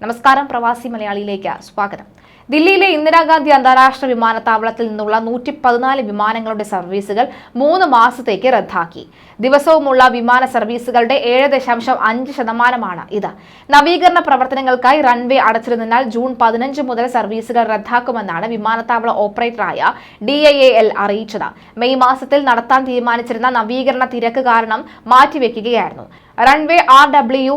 നമസ്കാരം പ്രവാസി മലയാളിയിലേക്ക് സ്വാഗതം. ദില്ലിയിലെ ഇന്ദിരാഗാന്ധി അന്താരാഷ്ട്ര വിമാനത്താവളത്തിൽ നിന്നുള്ള നൂറ്റി പതിനാല് വിമാനങ്ങളുടെ സർവീസുകൾ മൂന്ന് മാസത്തേക്ക് റദ്ദാക്കി. ദിവസവുമുള്ള വിമാന സർവീസുകളുടെ ഏഴ് ദശാംശം അഞ്ച് ശതമാനമാണ് ഇത്. നവീകരണ പ്രവർത്തനങ്ങൾക്കായി റൺവേ അടച്ചിരുന്നതിനാൽ ജൂൺ പതിനഞ്ച് മുതൽ സർവീസുകൾ റദ്ദാക്കുമെന്നാണ് വിമാനത്താവള ഓപ്പറേറ്ററായ ഡി ഐ എ എൽ അറിയിച്ചത്. മെയ് മാസത്തിൽ നടത്താൻ തീരുമാനിച്ചിരുന്ന നവീകരണ തിരക്ക് കാരണം മാറ്റിവെക്കുകയായിരുന്നു. റൺവേ ആർ ഡബ്ല്യു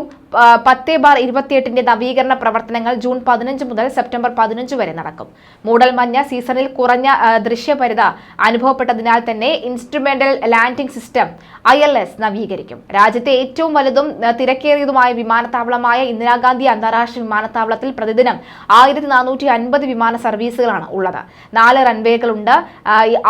പത്ത് ബാർ ഇരുപത്തിയെട്ടിന്റെ നവീകരണ പ്രവർത്തനങ്ങൾ ജൂൺ പതിനഞ്ച് മുതൽ സെപ്റ്റംബർ പതിനഞ്ച് വരെ നടക്കും. മൂടൽമഞ്ഞ സീസണിൽ കുറഞ്ഞ ദൃശ്യപരിത അനുഭവപ്പെട്ടതിനാൽ തന്നെ ഇൻസ്ട്രുമെന്റൽ ലാൻഡിംഗ് സിസ്റ്റം ഐ നവീകരിക്കും. രാജ്യത്തെ ഏറ്റവും വലുതും തിരക്കേറിയതുമായ വിമാനത്താവളമായ ഇന്ദിരാഗാന്ധി അന്താരാഷ്ട്ര വിമാനത്താവളത്തിൽ പ്രതിദിനം ആയിരത്തി നാനൂറ്റി അൻപത് വിമാന സർവീസുകളാണ് ഉള്ളത്. നാല് റൺവേകളുണ്ട്.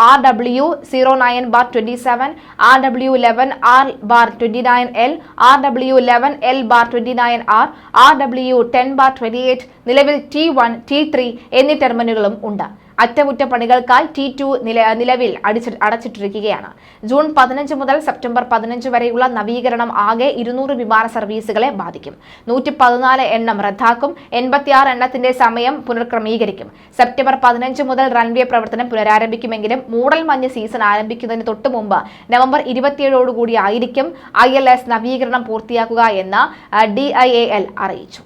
R W zero nine bar twenty seven R W eleven R bar twenty nine L R W eleven L bar twenty nine R R W ten bar twenty eight നിലവിൽ ടി വൺ ടി ത്രീ എന്നീ ടെർമിനലുകളും ഉണ്ട്. അറ്റകുറ്റപ്പണികൾക്കായി T two നില നിലവിൽ അടിച്ച് അടച്ചിട്ടിരിക്കുകയാണ്. June പതിനഞ്ച് മുതൽ സെപ്റ്റംബർ പതിനഞ്ച് വരെയുള്ള നവീകരണം ആകെ ഇരുന്നൂറ് വിമാന സർവീസുകളെ ബാധിക്കും. നൂറ്റി പതിനാല് എണ്ണം റദ്ദാക്കും എൺപത്തിയാറ് എണ്ണത്തിന്റെ സമയം പുനർക്രമീകരിക്കും. സെപ്റ്റംബർ പതിനഞ്ച് മുതൽ റൺവേ പ്രവർത്തനം പുനരാരംഭിക്കുമെങ്കിലും മൂടൽ മഞ്ഞ് സീസൺ ആരംഭിക്കുന്നതിന് തൊട്ടു മുമ്പ് നവംബർ ഇരുപത്തിയേഴോടുകൂടി ആയിരിക്കും ഐ എൽ എസ് നവീകരണം പൂർത്തിയാക്കുക എന്ന് ഡി ഐ എ എൽ അറിയിച്ചു.